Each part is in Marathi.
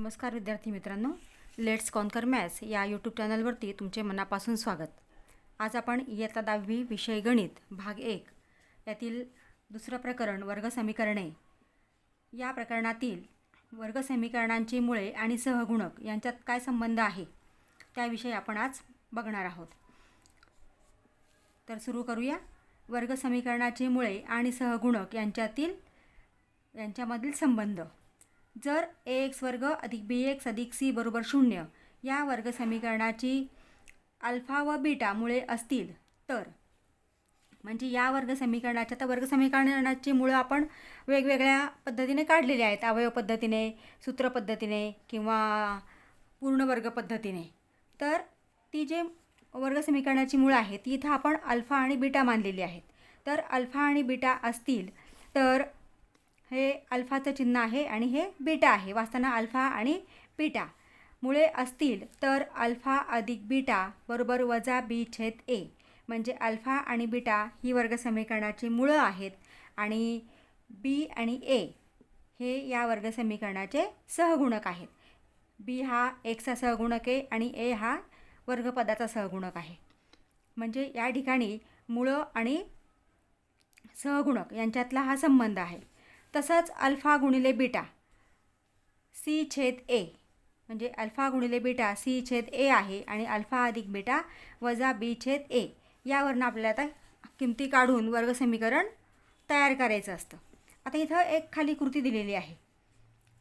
नमस्कार विद्यार्थी मित्रांनो लेट्स कॉन्कर मॅथ्स या यूट्यूब चॅनलवरती तुमचे मनापासून स्वागत. आज आपण इयत्ता दहावी विषय गणित भाग एक यातील दुसरं प्रकरण वर्ग समीकरणे. या प्रकरणातील वर्ग समीकरणांची मुळे आणि सहगुणक यांच्यात काय संबंध आहे त्याविषयी आपण आज बघणार आहोत. तर सुरू करूया. वर्ग समीकरणाची मुळे आणि सहगुणक यांच्यातील यांच्यामधील संबंध. जर ए एक्स वर्ग अधिक बी एक्स अधिक सी बरोबर शून्य या वर्ग समीकरणाची अल्फा व बीटा मुळे असतील तर म्हणजे या वर्ग समीकरणाच्या तर वर्ग समीकरणाची मुळं आपण वेगवेगळ्या पद्धतीने काढलेली आहेत. अवयव पद्धतीने सूत्र पद्धतीने किंवा पूर्ण वर्ग पद्धतीने. तर ती जे वर्ग समीकरणाची मुळं आहेत ती इथं आपण अल्फा आणि बीटा मानलेली आहेत. तर अल्फा आणि बीटा असतील तर हे अल्फाचं चिन्ह आहे आणि हे बीटा आहे. वाचताना अल्फा आणि बीटा. मुळे असतील तर अल्फा अधिक बीटा बरोबर वजा बी छेद ए. म्हणजे अल्फा आणि बीटा ही वर्गसमीकरणाची मुळं आहेत आणि बी आणि ए हे या वर्गसमीकरणाचे सहगुणक आहेत. बी हा एक्सचा सहगुणक आहे आणि ए हा वर्गपदाचा सहगुणक आहे. म्हणजे या ठिकाणी मुळं आणि सहगुणक यांच्यातला हा संबंध आहे. तसंच अल्फा गुणिले बीटा. सी छेद ए. म्हणजे अल्फा गुणिले बीटा सी छेद ए आहे आणि अल्फा अधिक बीटा वजा बी छेद ए. यावरनं आपल्याला आता किमती काढून वर्ग समीकरण तयार करायचं असतं. आता इथं एक खाली कृती दिलेली आहे.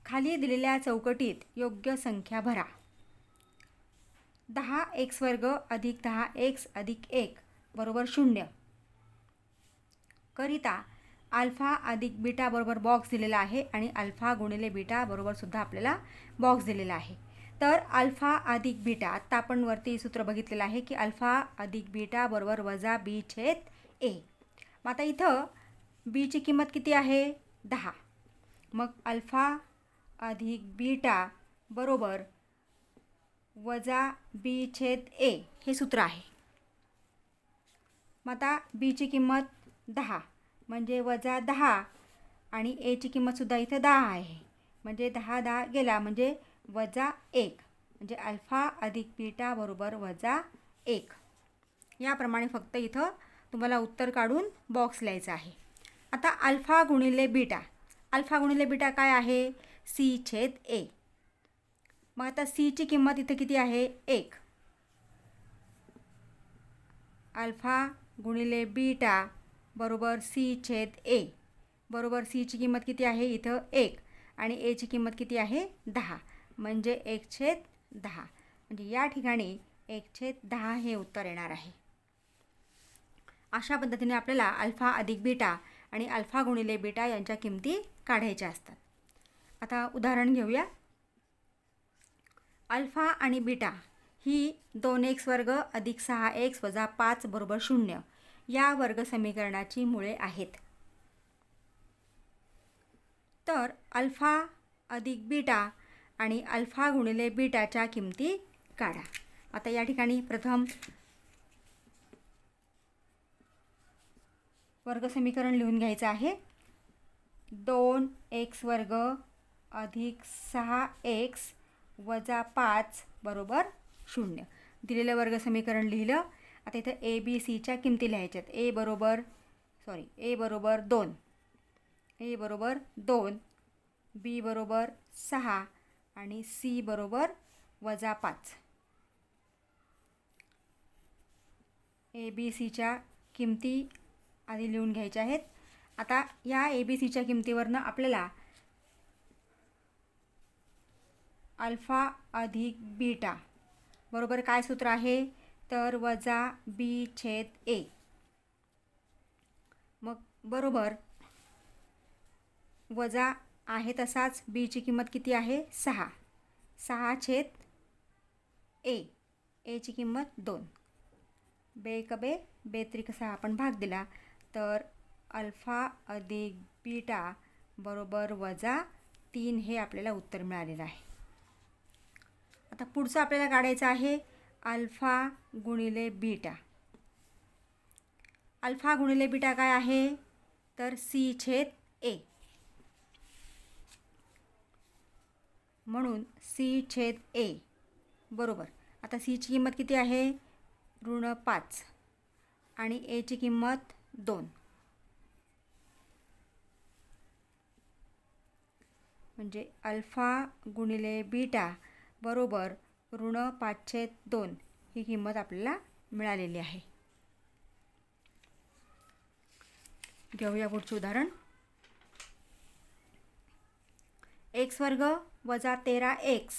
खाली दिलेल्या चौकटीत योग्य संख्या भरा. दहा एक्स वर्ग अधिक दहा एक्स अधिक एक बरोबर शून्य. करिता अल्फा अधिक बीटा बरोबर बॉक्स दिलेला आहे आणि अल्फा गुणिले बीटा बरोबर सुद्धा आपल्याला बॉक्स दिलेला आहे. तर अल्फा अधिक बीटा आत्ता आपण वरती सूत्र बघितलेलं आहे की अल्फा अधिक बीटा बरोबर वजा बी छेद ए. मग आता इथं बीची किंमत किती आहे? दहा. मग अल्फा अधिक बीटा बरोबर वजा बी छेद ए हे सूत्र आहे. मग आता बीची किंमत दहा. म्हणजे वजा दहा आणि एची किंमतसुद्धा इथं दहा आहे. म्हणजे दहा दहा गेला म्हणजे वजा एक. म्हणजे अल्फा अधिक बीटा बरोबर वजा एक. याप्रमाणे फक्त इथं तुम्हाला उत्तर काढून बॉक्स लिहायचा आहे. आता अल्फा गुणिले बीटा. अल्फा गुणिले बीटा काय आहे? सी छेद ए मग आता सीची किंमत इथं किती आहे? एक. अल्फा गुणिले बीटा बरोबर सी छेद ए बरोबर सीची किंमत किती आहे? इथं एक. आणि एची किंमत किती आहे? दहा. म्हणजे एक छेद दहा. म्हणजे या ठिकाणी एक छेद दहा हे उत्तर येणार आहे. अशा पद्धतीने आपल्याला अल्फा अधिक बीटा आणि अल्फा गुणिले बीटा यांच्या किमती काढायच्या असतात. आता उदाहरण घेऊया. अल्फा आणि बीटा ही दोन एक्स वर्ग अधिक सहा एक्स वजा पाच बरोबर शून्य. या वर्ग समीकरणाची मुळे आहेत. तर अल्फा अधिक बीटा आणि अल्फा गुणिले बीटाच्या किमती काढा. आता या ठिकाणी प्रथम वर्ग समीकरण लिहून घ्यायचं आहे. दोन एक्स वर्ग अधिक सहा एक्स वजा पाच बरोबर शून्य. दिलेलं वर्ग समीकरण लिहिलं. आता इथं ए बी सीच्या किमती लिहायच्यात. ए बरोबर सॉरी ए बरोबर दोन. ए बरोबर दोन बी बरोबर सहा आणि सी बरोबर वजा पाच. ए बी सीच्या किमती आधी लिहून घ्यायच्या आहेत. आता या ए बी सीच्या किमतीवरनं आपल्याला अल्फा अधिक बीटा बरोबर काय सूत्र आहे? तर वजा बी छेद ए. मग बरोबर. वजा आहे तसाच बीची किंमत किती आहे? सहा. सहा छेद ए. एची किंमत दोन. बे कबे बेत्रिक सहा आपण भाग दिला. तर अल्फा अधिक बीटा बरोबर वजा तीन हे आपल्याला उत्तर मिळालेलं आहे. आता पुढचं आपल्याला काढायचं आहे अल्फा गुणिले बीटा. अल्फा गुणिले बीटा काय आहे? तर सी छेद ए. म्हणून सी छेद ए. बरोबर. आता सीची किंमत किती आहे? ऋण पाच. आणि एची किंमत दोन. म्हणजे अल्फा गुणिले बीटा बरोबर ऋण पाचशे दोन ही किंमत आपल्याला मिळालेली आहे. घेऊया पुढचे उदाहरण. एक्स वर्ग वजा तेरा एक्स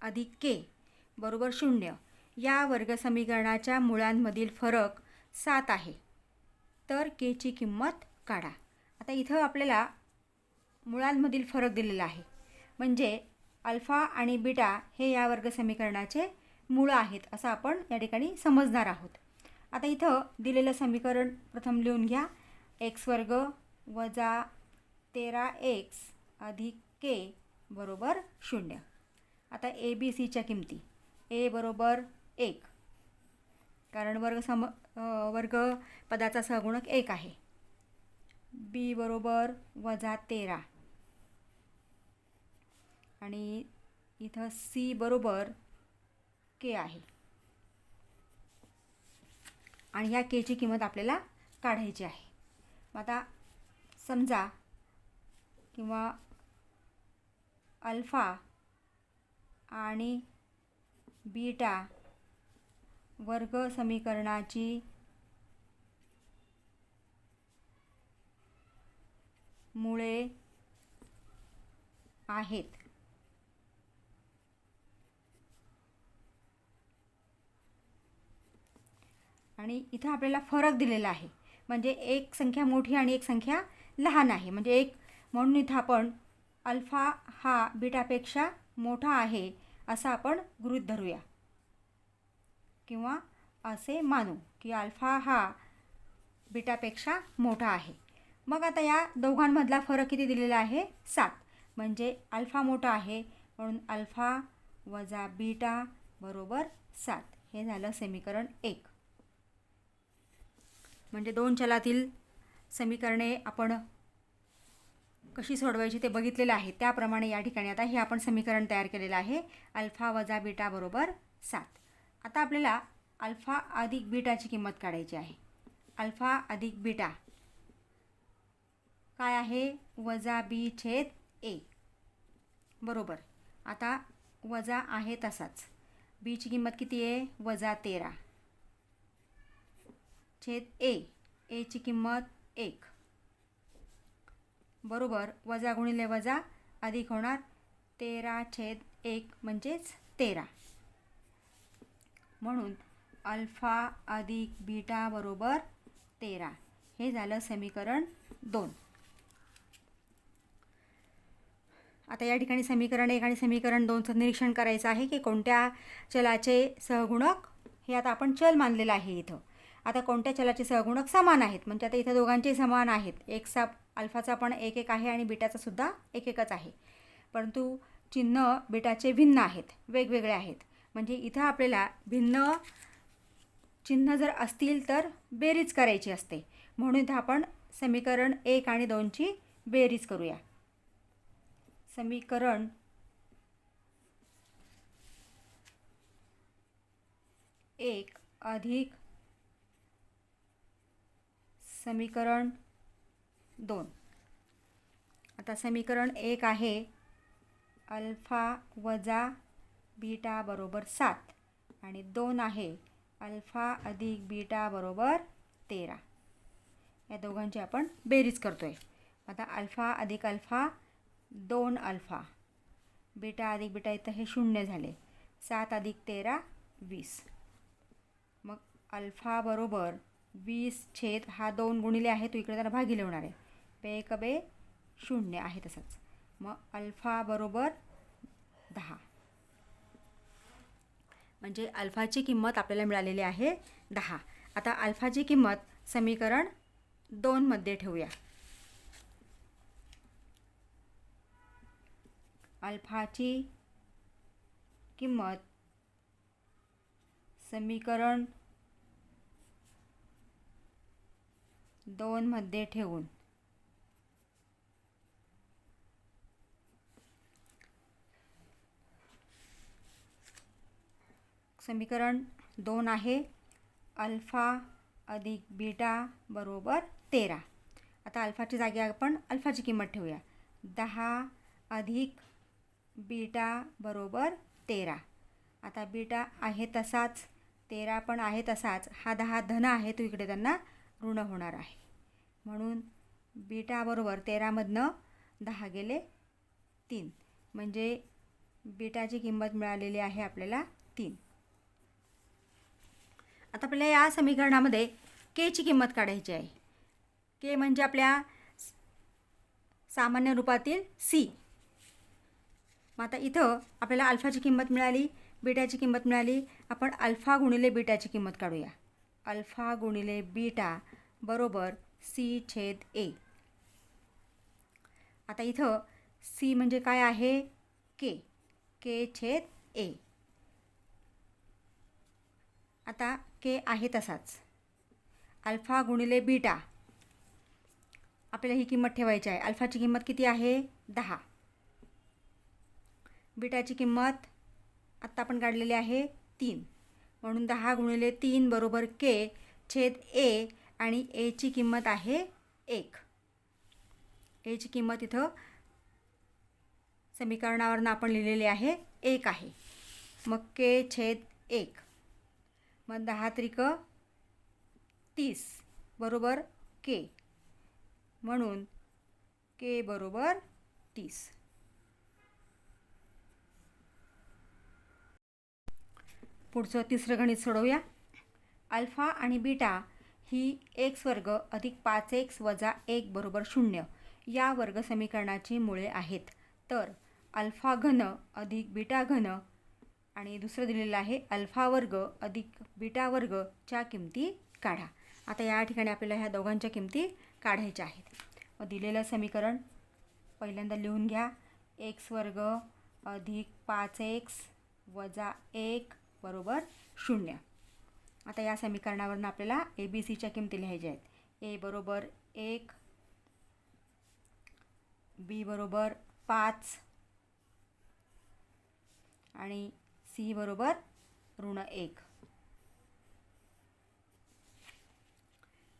अधिक के बरोबर शून्य. या वर्ग समीकरणाच्या मुळांमधील फरक सात आहे. तर केची किंमत काढा. आता इथं आपल्याला मुळांमधील फरक दिलेला आहे. म्हणजे अल्फा आणि बीटा हे या वर्ग समीकरणाचे मुळं आहेत असं आपण या ठिकाणी समजणार आहोत. आता इथं दिलेलं समीकरण प्रथम लिहून घ्या. एक्स वर्ग वजा तेरा एक्स अधिक के बरोबर शून्य. आता ए बी सीच्या किमती. ए बरोबर एक. कारण वर्ग सम वर्ग पदाचा सहगुणक एक आहे. बी बरोबर वजा तेरा. आणि इथं सी बरोबर के आहे. आणि ह्या केची किंमत आपल्याला काढायची आहे. मग आता समजा किंवा अल्फा आणि बीटा वर्ग समीकरणाची मुळे आहेत. आणि इथं आपल्याला फरक दिलेला आहे. म्हणजे एक संख्या मोठी आणि एक संख्या लहान आहे. म्हणजे एक म्हणून इथं आपण अल्फा हा बीटापेक्षा मोठा आहे असं आपण गृहीत धरूया. किंवा असे मानू की अल्फा हा बीटापेक्षा मोठा आहे. मग आता या दोघांमधला फरक किती दिलेला आहे? सात. म्हणजे अल्फा मोठा आहे म्हणून अल्फा वजा बीटा बरोबर सात. हे झालं समीकरण एक. म्हणजे दोन चलातील समीकरणे आपण कशी सोडवायची ते बघितलेलं आहे. त्याप्रमाणे या ठिकाणी आता हे आपण समीकरण तयार केलेलं आहे. अल्फा वजा बीटा बरोबर सात. आता आपल्याला अल्फा अधिक बीटाची किंमत काढायची आहे. अल्फा अधिक बीटा काय आहे? वजा बी छेद ए. बरोबर. आता वजा आहे तसाच. बीची किंमत किती आहे? वजा तेरा. छेद ए. एची किंमत एक. बरोबर वजा गुणिले वजा अधिक होणार तेरा छेद एक म्हणजेच तेरा. म्हणून अल्फा अधिक बीटा बरोबर तेरा. हे झालं समीकरण दोन. आता या ठिकाणी समीकरण एक आणि समीकरण दोनचं निरीक्षण करायचं आहे की कोणत्या चलाचे सहगुणक हे आता आपण चल मानलेलं आहे इथं. आता कोणत्या चलाचे सहगुणक समान आहेत? म्हणजे आता इथं दोघांचे समान आहेत. एकचा अल्फाचा पण एक एक आहे आणि बीटाचा सुद्धा एक एकच आहे. परंतु चिन्ह बीटाचे भिन्न आहेत. वेगवेगळे आहेत. म्हणजे इथं आपल्याला भिन्न चिन्ह जर असतील तर बेरीज करायची असते. म्हणून इथं आपण समीकरण एक आणि दोनची बेरीज करूया. समीकरण एक अधिक समीकरण दोन. आता समीकरण एक आहे. अल्फा वजा बीटा बरोबर सात. आणि दोन आहे. अल्फा अधिक बीटा बरोबर तेरा. या दोघांची आपण बेरीज करतो आहे आता अल्फा अधिक अल्फा दोन अल्फा. बीटा अधिक बीटा इथं हे शून्य झाले. सात अधिक तेरा वीस. मग अल्फा बरोबर वीस छेद हा दोन गुणिले आहे तो इकडे त्याला भागिले होणार आहे. पे एक बे शून्य आहे तसंच. मग अल्फा बरोबर दहा. म्हणजे अल्फाची किंमत आपल्याला मिळालेली आहे दहा. आता अल्फाची किंमत समीकरण दोनमध्ये ठेवूया. अल्फाची किंमत समीकरण दोनमध्ये ठेवून. समीकरण दोन आहे. अल्फा अधिक बीटा बरोबर तेरा. आता अल्फाची जागी आपण अल्फाची किंमत ठेवूया. दहा अधिक बीटा बरोबर तेरा. आता बीटा आहे तसाच तेरा पण आहे तसाच. हा दहा धन आहे तो इकडे त्यांना ऋण होणार आहे. म्हणून बीटाबरोबर तेरामधनं दहा गेले तीन. म्हणजे बीटाची किंमत मिळालेली आहे आपल्याला तीन. आता आपल्याला या समीकरणामध्ये केची किंमत काढायची आहे. के म्हणजे आपल्या सामान्य रूपातील सी. मग आता इथं आपल्याला अल्फाची किंमत मिळाली बीटाची किंमत मिळाली. आपण अल्फा गुणिले बीटाची किंमत काढूया. अल्फा गुणिले बीटा बरोबर सी छेद ए. आता इथं सी म्हणजे काय आहे? के. के छेद ए. आता के आहे तसाच. अल्फा गुणिले बीटा. आपल्याला ही किंमत ठेवायची आहे. अल्फाची किंमत किती आहे? दहा. बीटाची किंमत आत्ता आपण काढलेली आहे तीन. म्हणून दहा गुणिले तीन बरोबर के छेद ए आणि एची किंमत आहे एक. एची किंमत इथं समीकरणावरनं आपण लिहिलेली आहे एक आहे. मग के छेद एक. मग दहा त्रिक तीस बरोबर के. म्हणून के बरोबर तीस. पुढचं तिसरं गणित सोडवूया. अल्फा आणि बीटा ही एक्स वर्ग अधिक पाच एक्स वजा एक बरोबर शून्य या वर्ग समीकरणाची मुळे आहेत. तर अल्फा घन अधिक बीटा घन आणि दुसरं दिलेलं आहे अल्फा वर्ग अधिक बीटा वर्गच्या किमती काढा. आता या ठिकाणी आपल्याला ह्या दोघांच्या किमती काढायच्या आहेत. मग दिलेलं समीकरण पहिल्यांदा लिहून घ्या. एक्स वर्ग अधिक पाच एक्स वजा एक बरोबर शून्य. आता या समीकरणावरून आपल्याला ए बी सीच्या किमती लिहायच्या आहेत. ए बरोबर एक बी बरोबर पाच आणि सी बरोबर ऋण एक.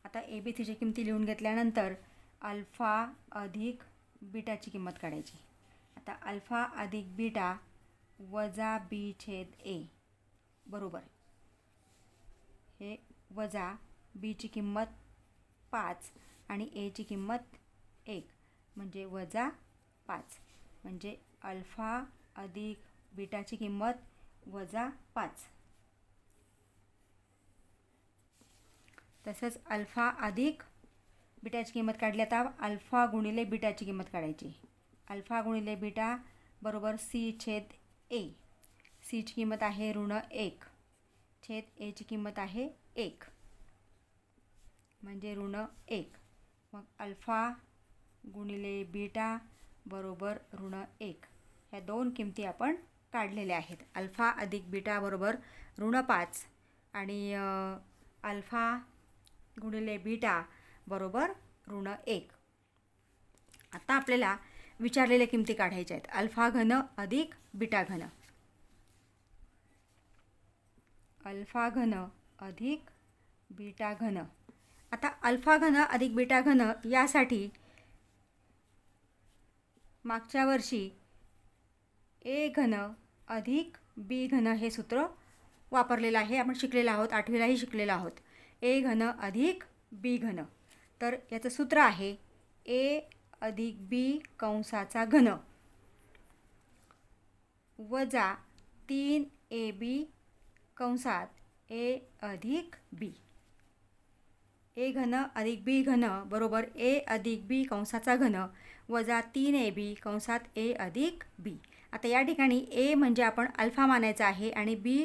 आता ए बी सीच्या किमती लिहून घेतल्यानंतर अल्फा अधिक बीटाची किंमत काढायची. आता अल्फा अधिक बीटा वजा बी छेद ए बरोबर. हे वजा बीची किंमत पाच आणि एची किंमत एक. म्हणजे वजा पाच. म्हणजे अल्फा अधिक बीटाची किंमत वजा पाच. तसंच अल्फा अधिक बीटाची किंमत काढली आता अल्फा गुणिले बीटाची किंमत काढायची. अल्फा गुणिले बीटा बरोबर सी छेद ए सीची किंमत आहे ऋण एक. छेद एची किंमत आहे एक. म्हणजे ऋण एक. मग अल्फा गुणिले बीटा बरोबर ऋण एक. ह्या दोन किमती आपण काढलेल्या आहेत. अल्फा अधिक बीटा बरोबर ऋण पाच आणि अल्फा गुणिले बीटा बरोबर ऋण एक. आता आपल्याला विचारलेल्या किमती काढायच्या आहेत. अल्फा घन अधिक बीटा घन. अल्फा घन अधिक बीटा घन आता अल्फा घन अधिक बीटा घन यासाठी मागच्या वर्षी ए घन अधिक बी घन हे सूत्र वापरलेलं आहे. आपण शिकलेलं आहोत आठवीलाही शिकलेलं आहोत. ए घन अधिक बी घन. तर याचं सूत्र आहे ए अधिक बी कंसाचा घन. वजा तीन ए बी कंसात ए अधिक बी. ए घन अधिक बी घन बरोबर ए अधिक बी कंसाचा घन वजा तीन ए बी कंसात ए अधिक बी. आता या ठिकाणी ए म्हणजे आपण अल्फा मानायचा आहे आणि बी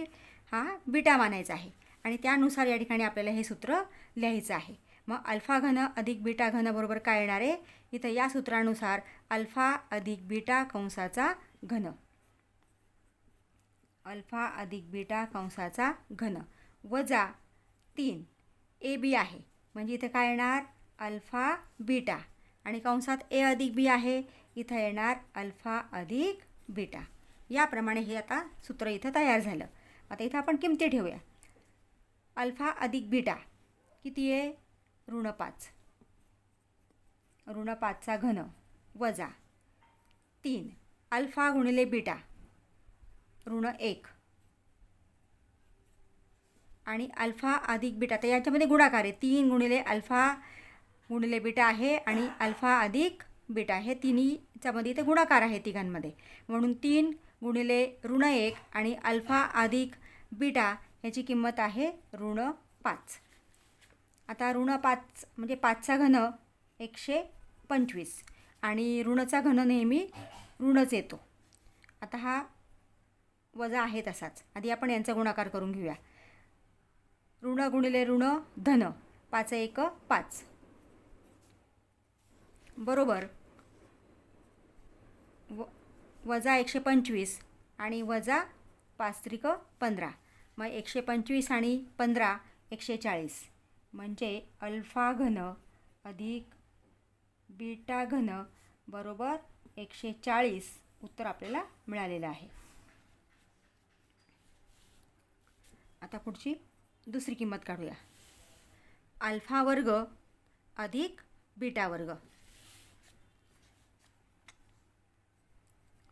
हा बीटा मानायचा आहे. आणि त्यानुसार या ठिकाणी आपल्याला हे सूत्र लिहायचं आहे. मग अल्फा घन अधिक बीटा घन बरोबर काय येणार आहे? इथं या सूत्रानुसार अल्फा अधिक बीटा कंसाचा घन. अल्फा अधिक बीटा कंसाचा घन. वजा तीन ए बी आहे. म्हणजे इथं काय येणार? Alpha beta. आणि कंसात ए अधिक बी आहे. इथं येणार अल्फा अधिक बीटा. याप्रमाणे हे आता सूत्र इथं तयार झालं. आता इथं आपण किमती ठेवूया. अल्फा अधिक बीटा किती आहे? ऋण पाच. ऋण पाचचा घन वजा तीन. अल्फा गुणिले बीटा. ऋण एक. आणि अल्फा अधिक बीटा तर याच्यामध्ये गुणाकार आहे. तीन गुणिले अल्फा गुणिले बीटा आहे आणि अल्फा अधिक बीटा हे तिन्हीच्यामध्ये इथे गुणाकार आहे तिघांमध्ये. म्हणून तीन गुणिले ऋण एक आणि अल्फा अधिक बीटा ह्याची किंमत आहे ऋण पाच. आता ऋण पाच म्हणजे पाचचा घन एकशे पंचवीस. आणि ऋणचा घन नेहमी ऋणच येतो. आता हा वजा आहे तसाच. आधी आपण यांचा गुणाकार करून घेऊया. ऋण गुणिले ऋण धन. पाच एक पाच. बरोबर. व वजा एकशे पंचवीस आणि वजा पाच त्रिक पंधरा. मग एकशे पंचवीस आणि पंधरा एकशे चाळीस. म्हणजे अल्फा घन अधिक बीटा घन बरोबर एकशे चाळीस उत्तर आपल्याला मिळालेलं आहे. आता पुढची दुसरी किंमत काढूया. अल्फा वर्ग अधिक बीटा वर्ग.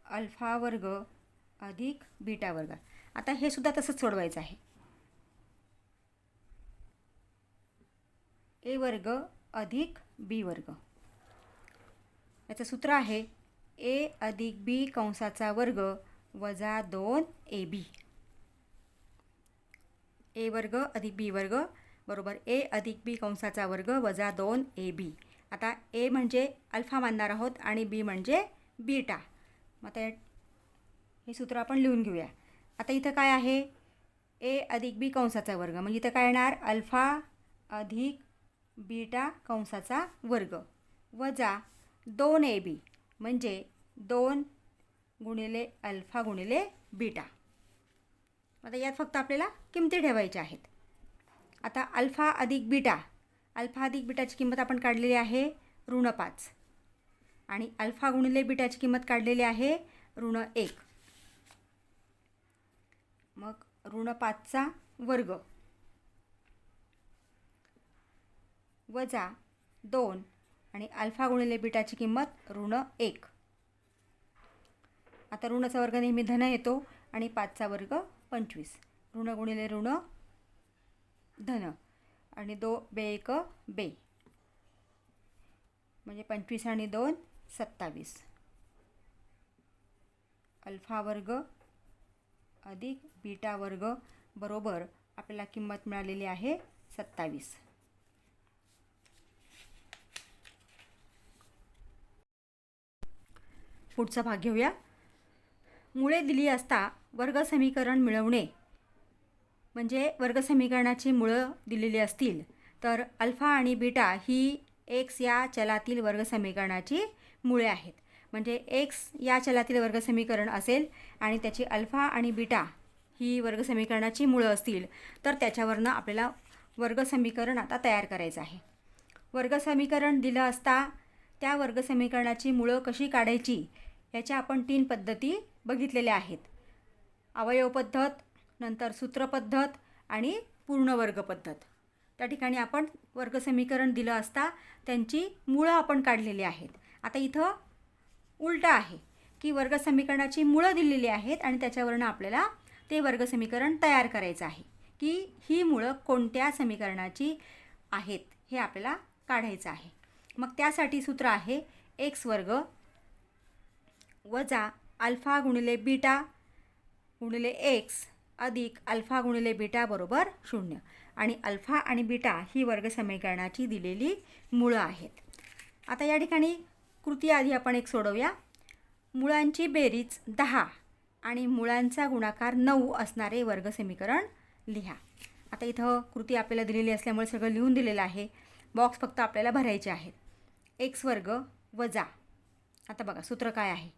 अल्फा वर्ग अधिक बीटा वर्ग. आता हे सुद्धा तसंच सोडवायचं आहे. ए वर्ग अधिक बी वर्ग. याचं सूत्र आहे ए अधिक बी कंसाचा वर्ग वजा दोन ए बी. ए वर्ग अधिक बी वर्ग बरोबर ए अधिक बी कंसाचा वर्ग वजा दोन ए बी. आता ए म्हणजे अल्फा मानणार आहोत आणि बी म्हणजे बीटा. मग ते हे सूत्र आपण लिहून घेऊया. आता इथं काय आहे? ए अधिक बी कंसाचा वर्ग. म्हणजे इथं काय येणार? अल्फा अधिक बीटा कंसाचा वर्ग वजा दोन ए बी. म्हणजे दोन गुणिले अल्फा गुणिले बीटा. आता यात फक्त आपल्याला किमती ठेवायच्या आहेत. आता अल्फा अधिक बीटा अल्फा अधिक बीटाची किंमत आपण काढलेली आहे ऋण पाच. आणि अल्फा गुणिले बीटाची किंमत काढलेली आहे ऋण एक. मग ऋण पाचचा वर्ग. वजा दोन आणि अल्फा गुणिले बीटाची किंमत ऋण एक. आता ऋणाचा वर्ग नेहमी धन येतो आणि पाचचा वर्ग पंचवीस. ऋण गुणिले ऋण धन. आणि दो बे एक बे. म्हणजे पंचवीस आणि दोन सत्तावीस. अल्फा वर्ग अधिक बीटा वर्ग बरोबर आपल्याला किंमत मिळालेली आहे सत्तावीस. पुढचा भाग घेऊया. मुळे दिली असता वर्ग समीकरण मिळवणे म्हणजे वर्गसमीकरणाची मुळं दिलेली असतील तर अल्फा आणि बीटा ही एक्स या चलातील वर्गसमीकरणाची मुळे आहेत. म्हणजे एक्स या चलातील वर्गसमीकरण असेल आणि त्याची अल्फा आणि बीटा ही वर्गसमीकरणाची मुळं असतील तर त्याच्यावरनं आपल्याला वर्गसमीकरण आता तयार करायचं आहे. वर्गसमीकरण दिलं असता त्या वर्गसमीकरणाची मुळं कशी काढायची याच्या आपण तीन पद्धती बघितलेल्या आहेत. अवयव पद्धत नंतर सूत्रपद्धत आणि पूर्णवर्ग पद्धत त्या ठिकाणी आपण वर्गसमीकरण दिलं असता त्यांची मुळं आपण काढलेली आहेत. आता इथं उलटं आहे की वर्गसमीकरणाची मुळं दिलेली आहेत आणि त्याच्यावरनं आपल्याला ते वर्गसमीकरण तयार करायचं आहे की ही मुळं कोणत्या समीकरणाची आहेत हे आपल्याला काढायचं आहे. मग त्यासाठी सूत्र आहे एक्स वर्ग वजा अल्फा गुणिले बीटा गुणिले एक्स अधिक अल्फा गुणिले बीटा बरोबर शून्य. आणि अल्फा आणि बीटा ही वर्गसमीकरणाची दिलेली मुळं आहेत. आता या ठिकाणी कृती आधी आपण एक सोडवूया. मुळांची बेरीज दहा आणि मुळांचा गुणाकार नऊ असणारे वर्गसमीकरण लिहा. आता इथं कृती आपल्याला दिलेली असल्यामुळे सगळं लिहून दिलेलं आहे. बॉक्स फक्त आपल्याला भरायचे आहेत. एक्स वर्ग वजा. आता बघा सूत्र काय आहे?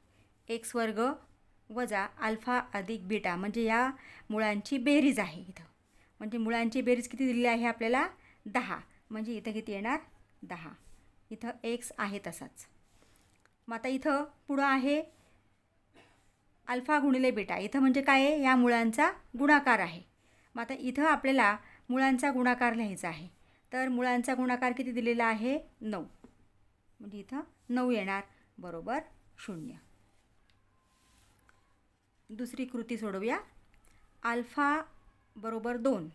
एक्स वर्ग वजा अल्फा अधिक बीटा म्हणजे या मुळांची बेरीज आहे इथं. म्हणजे मुळांची बेरीज किती दिलेली आहे आपल्याला? दहा. म्हणजे इथं किती येणार? दहा. इथं एक्स आहे तसाच. मग आता इथं पुढं आहे अल्फा गुणिले बीटा. इथं म्हणजे काय आहे? या मुळांचा गुणाकार आहे. मग आता इथं आपल्याला मुळांचा गुणाकार लिहायचा आहे. तर मुळांचा गुणाकार किती दिलेला आहे? नऊ. म्हणजे इथं नऊ येणार. बरोबर शून्य. दुसरी कृती सोडवूया. अल्फा बरोबर दोन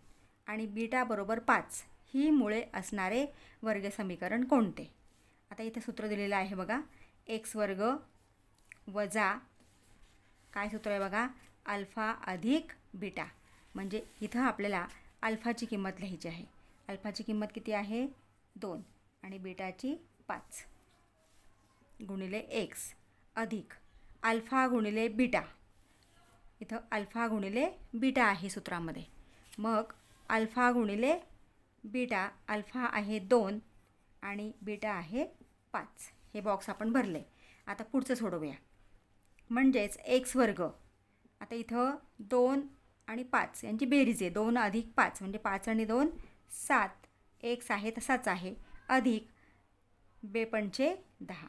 आणि बीटा बरोबर पाच ही मुळे असणारे वर्ग समीकरण कोणते? आता इथं सूत्र दिलेलं आहे बघा. एक्स वर्ग वजा काय सूत्र आहे बघा? अल्फा अधिक बीटा. म्हणजे इथं आपल्याला अल्फाची किंमत लिहायची आहे. अल्फाची किंमत किती आहे? दोन आणि बीटाची पाच. गुणिले एक्स अधिक अल्फा गुणिले बीटा. इथं अल्फा गुणिले बीटा आहे सूत्रामध्ये. मग अल्फा गुणिले बीटा अल्फा आहे दोन आणि बीटा आहे पाच. हे बॉक्स आपण भरले. आता पुढचं सोडवूया. म्हणजेच एक्स वर्ग. आता इथं दोन आणि पाच यांची बेरीज आहे. दोन अधिक पाच म्हणजे पाच आणि दोन सात. एक्स आहे तसाच आहे. अधिक बेपंचे दहा.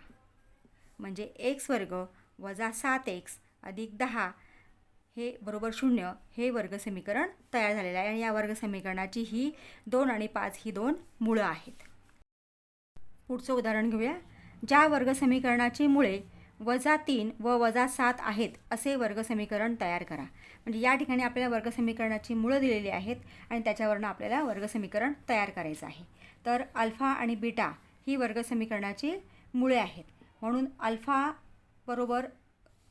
म्हणजे एक्स वर्ग वजा सात एक्स अधिक दहा हे बरोबर शून्य हे वर्ग समीकरण तयार झालेलं आहे. आणि या वर्ग समीकरणाची ही दोन आणि पाच ही दोन मुळं आहेत. पुढचं उदाहरण घेऊया. ज्या वर्ग समीकरणाची मुळे वजा तीन व वजा सात आहेत असे वर्ग समीकरण तयार करा. म्हणजे या ठिकाणी आपल्याला वर्ग समीकरणाची मुळं दिलेली आहेत आणि त्याच्यावरनं आपल्याला वर्ग समीकरण तयार करायचं आहे. तर अल्फा आणि बीटा ही वर्ग समीकरणाची मुळे आहेत. म्हणून अल्फा बरोबर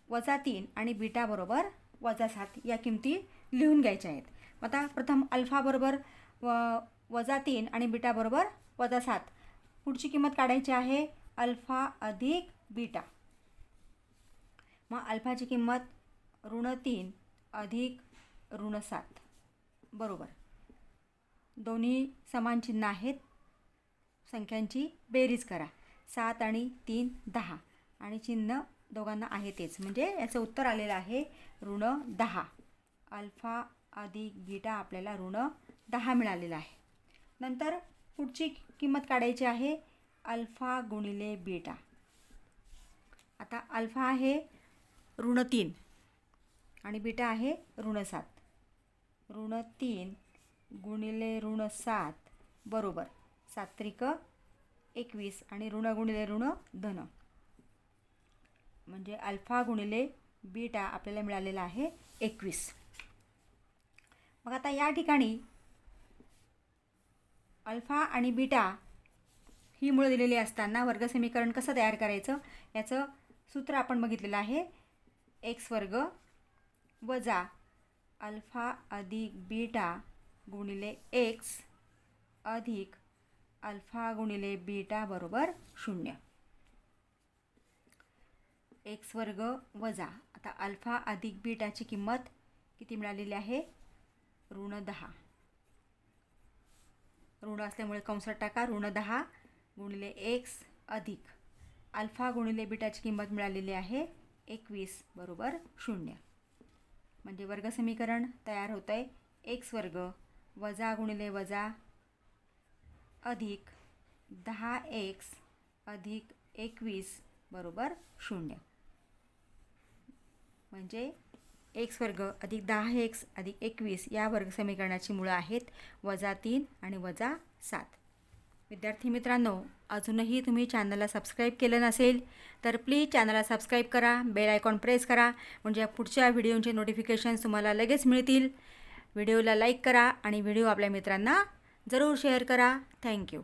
वजा तीन आणि बीटा बरोबर वजा सात या किमती लिहून घ्यायच्या आहेत. मग आता प्रथम अल्फाबरोबर व वजा तीन आणि बीटाबरोबर वजा सात. पुढची किंमत काढायची आहे अल्फा अधिक बीटा. मग अल्फाची किंमत ऋण तीन अधिक ऋण सात. बरोबर. दोन्ही समान चिन्ह आहेत. संख्यांची बेरीज करा. सात आणि तीन दहा. आणि चिन्ह दोघांना आहे तेच. म्हणजे याचं उत्तर आलेलं आहे ऋण दहा. अल्फा अधिक बीटा आपल्याला ऋण दहा मिळालेलं आहे. नंतर पुढची किंमत काढायची आहे अल्फा गुणिले बीटा. आता अल्फा आहे ऋण तीन आणि बीटा आहे ऋण सात. ऋण तीन गुणिले ऋण सात बरोबर सात्रिक एकवीस आणि ऋण गुणिले ऋण धन. म्हणजे अल्फा गुणिले बीटा आपल्याला मिळालेला आहे एकवीस. मग आता या ठिकाणी अल्फा आणि बीटा ही मुळं दिलेली असताना वर्ग समीकरण कसं तयार करायचं? याचं सूत्र आपण बघितलेलं आहे. एक्स वर्ग वजा अल्फा अधिक बीटा गुणिले एक्स अधिक अल्फा गुणिले बीटा बरोबर शून्य. एक्स वर्ग वजा. आता अल्फा अधिक बीटाची किंमत किती मिळालेली आहे? ऋण दहा. ऋण असल्यामुळे कंसात टाका. ऋण दहा गुणिले एक्स अधिक. अल्फा गुणिले बीटाची किंमत मिळालेली आहे एकवीस बरोबर शून्य. म्हणजे वर्ग समीकरण तयार होतं आहे एक्स वर्ग वजा गुणिले वजा अधिक दहा एक्स अधिक एकवीस बरोबर शून्य. म्हणजे एक्स वर्ग अधिक दहा एक्स अधिक एकवीस या वर्ग समीकरणाची मुळं आहेत. वजा तीन आणि वजा सात. विद्यार्थी मित्रांनो अजूनही तुम्ही चॅनलला सबस्क्राईब केलं नसेल तर प्लीज चॅनलला सबस्क्राईब करा बेल आयकॉन प्रेस करा म्हणजे पुढच्या व्हिडिओचे नोटिफिकेशन्स तुम्हाला लगेच मिळतील. व्हिडिओला लाईक करा आणि व्हिडिओ आपल्या मित्रांना जरूर शेअर करा. थँक्यू.